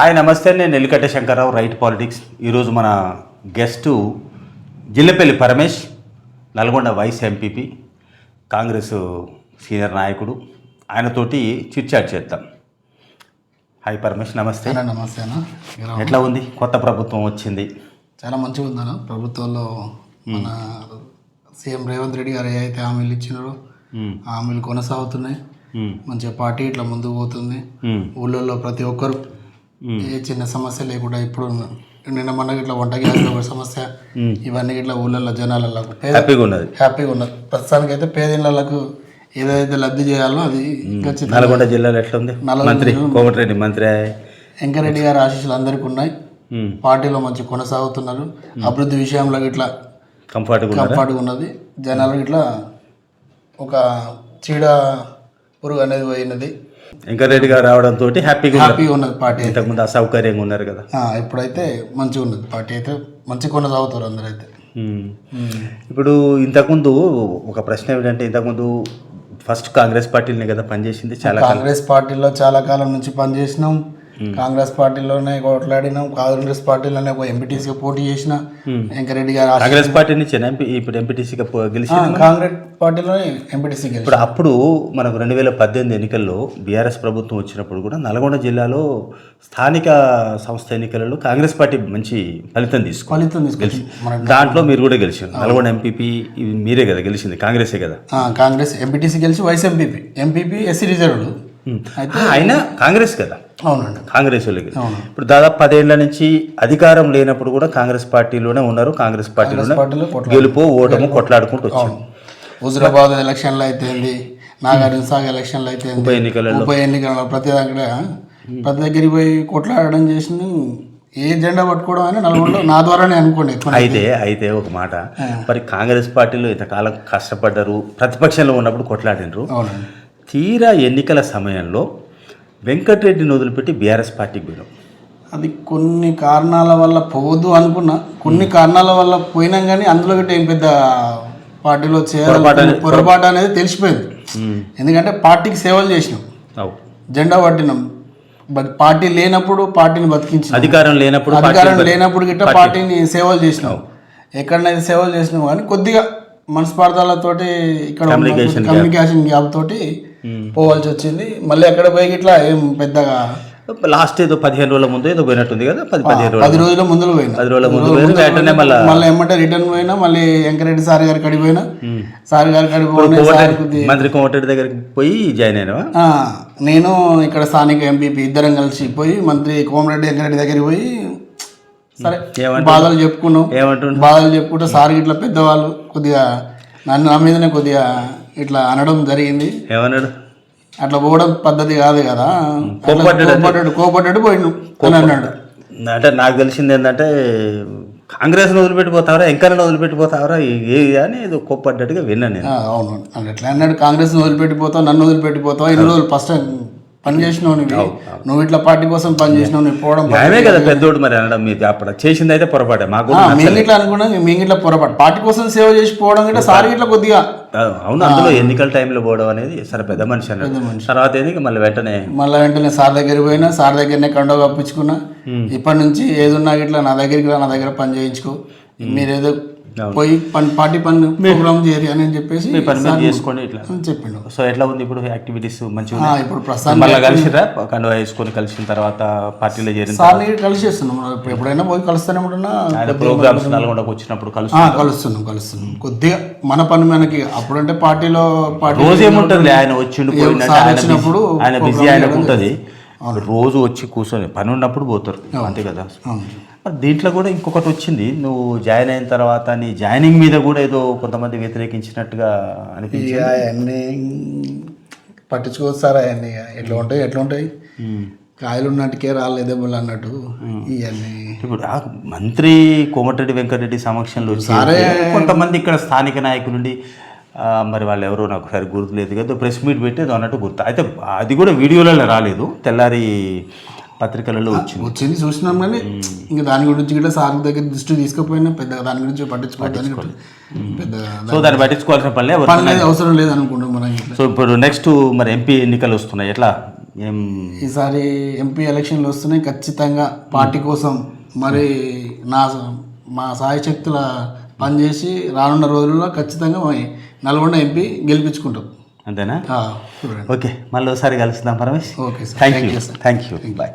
Hi నమస్తే. నేను ఎల్లికట్ట Shankarrao right politics. ఈరోజు మన guest Jillepalli Paramesh Nalgonda vice MPP Congress senior నాయకుడు. ఆయనతోటి చిట్చాట్ చేద్దాం. హాయ్ పరమేష్ నమస్తే. నమస్తే అన్న? ఎట్లా ఉంది? కొత్త ప్రభుత్వం వచ్చింది. చాలా మంచిగా ఉందన్న ప్రభుత్వంలో మన సీఎం రేవంత్ రెడ్డి గారు ఏ అయితే హామీలు ఇచ్చినారో హామీలు కొనసాగుతున్నాయి. మంచిగా పార్టీ ఇట్లా ముందుకు పోతుంది. ఊళ్ళల్లో ప్రతి ఒక్కరు. ఏ చిన్న సమస్య లేకుండా ఇప్పుడు నిన్న మొన్న ఇట్లా వంట గ్యాస్ సమస్య. ఇవన్నీ ఇట్లా ఊళ్ళల్లో జనాలకు పేద హ్యాపీగా ఉన్నది. హ్యాపీగా ఉన్నది. ప్రస్తుతానికి అయితే పేదిళ్ళకు ఏదైతే లబ్ధి చేయాలో అది నల్గొండ జిల్లాలో ఎట్లా ఉంది మంత్రి కోమటిరెడ్డి మంత్రి. వెంకరెడ్డి గారి ఆశీస్సులు అందరికీ ఉన్నాయి. పార్టీలో మంచి కొనసాగుతున్నారు. అభివృద్ధి విషయంలో ఇట్లా కంఫర్ట్గా ఉన్నారు? కంఫర్ట్గా ఉన్నది. జనాలు ఇట్లా ఒక చీడ పురుగు అనేది పోయినది. వెంకరెడ్డి గారు రావడంతో హ్యాపీగా హ్యాపీగా ఉన్నది పార్టీ అయితే. ఇంతకుముందు అసౌకర్యంగా ఉన్నారు కదా. ఇప్పుడైతే మంచిగా ఉన్నది పార్టీ అయితే. మంచి కొనసాగుతారు అందరైతే. మ్మ్. ఇప్పుడు ఇంతకుముందు ఒక ప్రశ్న ఏమిటంటే ఇంతకుముందు ఫస్ట్ కాంగ్రెస్ పార్టీని కదా పనిచేసింది చాలా కాంగ్రెస్ పార్టీలో చాలా కాలం నుంచి పనిచేసినాం. కాంగ్రెస్ పార్టీలోనే కొట్లాడినాం కాంగ్రెస్ పార్టీలోనే ఒక ఎంపీటీసీగా పోటీ చేసిన వెంకరెడ్డి గారు కాంగ్రెస్ పార్టీ నుంచి ఎంపీ ఇప్పుడు ఎంపీటీసీగా గెలిచి కాంగ్రెస్ పార్టీలోనే ఎంపీటీసీ ఇప్పుడు అప్పుడు మనకు రెండు వేల పద్దెనిమిది ఎన్నికల్లో బీఆర్ఎస్ ప్రభుత్వం వచ్చినప్పుడు కూడా నల్గొండ జిల్లాలో స్థానిక సంస్థ ఎన్నికలలో కాంగ్రెస్ పార్టీ మంచి ఫలితం తీసుకుంది. ఫలితం మన దాంట్లో మీరు కూడా గెలిచారు. నల్గొండ ఎంపీపీ మీరే కదా గెలిచింది కాంగ్రెసే కదా. కాంగ్రెస్ ఎంపీటీసీ గెలిచి vice MPP MPP SC reserved. అయితే ఆయన కాంగ్రెస్ కదా. అవునండి. కాంగ్రెస్ వాళ్ళకి. అవును. ఇప్పుడు దాదాపు పదేళ్ళ నుంచి అధికారం లేనప్పుడు కూడా కాంగ్రెస్ పార్టీలోనే ఉన్నారు. కాంగ్రెస్ పార్టీలోనే గెలుపు ఓటము కొట్లాడుకుంటూ వచ్చారు. హుజురాబాద్ ఎలక్షన్లు అయితే ఏంది? నాగార్జున సాగర్ ఎలక్షన్లు అయితే ఉప ఎన్నికలలో. ఉప ఎన్నికలలో ప్రతి దగ్గర ప్రతి దగ్గరికి పోయి కొట్లాడడం చేసిన ఏ జెండా పట్టుకోవడం అని నల్గొండలో నా ద్వారానే అనుకోండి అయితే అయితే ఒక మాట. మరి కాంగ్రెస్ పార్టీలో ఇంతకాలం కష్టపడ్డారు ప్రతిపక్షంలో ఉన్నప్పుడు కొట్లాడినరు. తీరా ఎన్నికల సమయంలో వెంకటరెడ్డిని వదిలిపెట్టి బీఆర్ఎస్ పార్టీకి పోయినాం. అది కొన్ని కారణాల వల్ల పోవద్దు అనుకున్నా. కొన్ని కారణాల వల్ల పోయినాం కానీ అందులో గట్ట ఏం పెద్ద పార్టీలో చేయాలి పొరపాటు అనేది తెలిసిపోయింది. ఎందుకంటే పార్టీకి సేవలు చేసినాం. జెండా పట్టినాం. బట్ పార్టీ లేనప్పుడు పార్టీని బతికించినాం. అధికారం లేనప్పుడు అధికారం లేనప్పుడు గిట్ట పార్టీని సేవలు చేసినాం. ఎక్కడనైతే సేవలు చేసినాం కానీ కొద్దిగా మనస్పార్థాలతోటి ఇక్కడ. కమ్యూనికేషన్ గ్యాప్ తోటి పోవాల్సి వచ్చింది. మళ్ళీ ఎక్కడ పోయి ఇట్లా ఏం పెద్దగా లాస్ట్ ఏదో పదిహేను రోజుల ముందు ఏదో పోయినట్టుంది కదా పది పదిహేను రోజులు పది రోజుల ముందులు పోయినా. పది రోజుల ముందు వెంటనే మళ్ళీ మళ్ళీ ఏమంటే రిటర్న్ పోయినా మళ్ళీ వెంకరెడ్డి సార్ గారి కడిగి పోయినా. సార్ పోయినా సార్ కొద్ది- మంత్రి కోమటిరెడ్డి దగ్గరికి పోయి జాయిన్ అయినావా? ఆ, నేను ఇక్కడ స్థానిక ఎంపీపీ ఇద్దరం కలిసి పోయి మంత్రి కోమరెడ్డి వెంకరెడ్డి దగ్గరికి పోయి సరే ఏమంటారు? బాధలు చెప్పుకున్నాం. బాధలు చెప్పుకుంటే సార్ ఇట్లా పెద్దవాళ్ళు. కొద్దిగా నన్ను నా మీదనే కొద్దిగా ఇట్లా అనడం జరిగింది. ఏమన్నాడు అట్లా పోవడం పద్ధతి కాదు కదా. అట్లా కోపడ్డాడు కోపడ్డాడు అని అన్నాడు. అంటే నాకు తెలిసింది ఏంటంటే కాంగ్రెస్ని వదిలిపెట్టిపోతావరా ఎంకన్నా వదిలిపెట్టిపోతావరా ఏ అని ఏదో కోప్పడ్డట్టుగా విన్నాను నేను. అవును. అంటే ఎట్లా అన్నాడు కాంగ్రెస్ వదిలిపెట్టిపోతావు నన్ను వదిలిపెట్టిపోతావు ఇన్ని రోజులు ఫస్ట్ పని చేసినావు నువ్వు ఇట్లా పార్టీ కోసం పని చేసినావు నువ్వు పోవడం న్యాయమే కదా పెద్దోడు మరి అనడం మీరు అప్పుడు. చేసింది అయితే పొరపాటే మాకు మేము ఇట్లా అనుకున్నాం మేము ఇట్లా పొరపాటు. పార్టీ కోసం సేవ చేసి పోవడం కంటే సార్ ఇట్లా కొద్దిగా. అవును అందులో ఎన్నికల టైంలో పోవడం అనేది సరే పెద్ద మనిషి అన్నాడు. తర్వాత ఏంది మళ్ళీ వెంటనే మళ్ళీ వెంటనే సార్ దగ్గరికి పోయినా సార్ దగ్గరనే కండో కప్పించుకున్నా. ఇప్పటి నుంచి ఏదున్నా ఇట్లా నా దగ్గరికి నా దగ్గర పని చేయించుకో. మీరేదో పోయి పని పార్టీ పని ప్రోగ్రామ్ చేయరు అని చెప్పేసి పని మీద చేసుకోండి ఇట్లా. చెప్పిండు. సో ఎట్లా ఉంది ఇప్పుడు యాక్టివిటీస్ మంచిగా ఇప్పుడు ప్రస్తుతానికి మళ్ళీ కలిసిరా కండువా వేసుకొని కలిసిన తర్వాత పార్టీలో చేరిన సార్ని కలిసి చేస్తున్నాం. ఎప్పుడైనా పోయి కలుస్తూనే ఉంటున్నా ప్రోగ్రామ్స్ నల్గొండకు వచ్చినప్పుడు కలుసు ఆ, కలుస్తున్నాం కలుస్తున్నాం. కొద్దిగా మన పని మనకి అప్పుడంటే పార్టీలో పార్టీ రోజు ఏముంటుంది ఆయన వచ్చిండు సార్ ఆయన బిజీ ఆయనకు ఉంటుంది. రోజు వచ్చి కూర్చొని పని ఉన్నప్పుడు పోతారు. అంతే కదా. మరి దీంట్లో కూడా ఇంకొకటి వచ్చింది. నువ్వు జాయిన్ అయిన తర్వాత నీ జాయినింగ్ మీద కూడా ఏదో కొంతమంది వ్యతిరేకించినట్టుగా అనిపించింది? అవన్నీ పట్టించుకోవచ్చు సార్ అవన్నీ. ఎట్లా ఉంటాయి ఎట్లా ఉంటాయి? కాయలు ఉన్నట్టుకే రాలేదు దెబ్బలు అన్నట్టు ఇవన్నీ. ఇప్పుడు మంత్రి కోమటిరెడ్డి వెంకటరెడ్డి సమక్షంలో వచ్చి కొంతమంది ఇక్కడ స్థానిక నాయకులు మరి వాళ్ళు ఎవరో నాకు సరి గుర్తులేదు కదా ప్రెస్ మీట్ పెట్టేది అన్నట్టు గుర్తు. అయితే అది కూడా వీడియోలలో రాలేదు తెల్లారి పత్రికలలో వచ్చింది. వచ్చింది చూసినాం కానీ ఇంకా దాని గురించి కూడా సార్ దగ్గర దృష్టి తీసుకుపోయినా పెద్దగా దాని గురించి పట్టించుకోవద్దని పెద్ద సో దాన్ని పట్టించుకోవాల్సిన పని అవసరం లేదు అనుకుంటాం మనం సో ఇప్పుడు నెక్స్ట్ మరి ఎంపీ ఎన్నికలు వస్తున్నాయి ఎట్లా? ఈసారి ఎంపీ ఎలక్షన్లు వస్తున్నాయి ఖచ్చితంగా పార్టీ కోసం మరి నా మా సాయశక్తుల పనిచేసి రానున్న రోజుల్లో ఖచ్చితంగా నల్గొండ ఎంపీ గెలిపించుకుంటాం. అంతేనా? ఓకే మళ్ళీ ఒకసారి కలుస్తాం Paramesh okay thank you thank you bye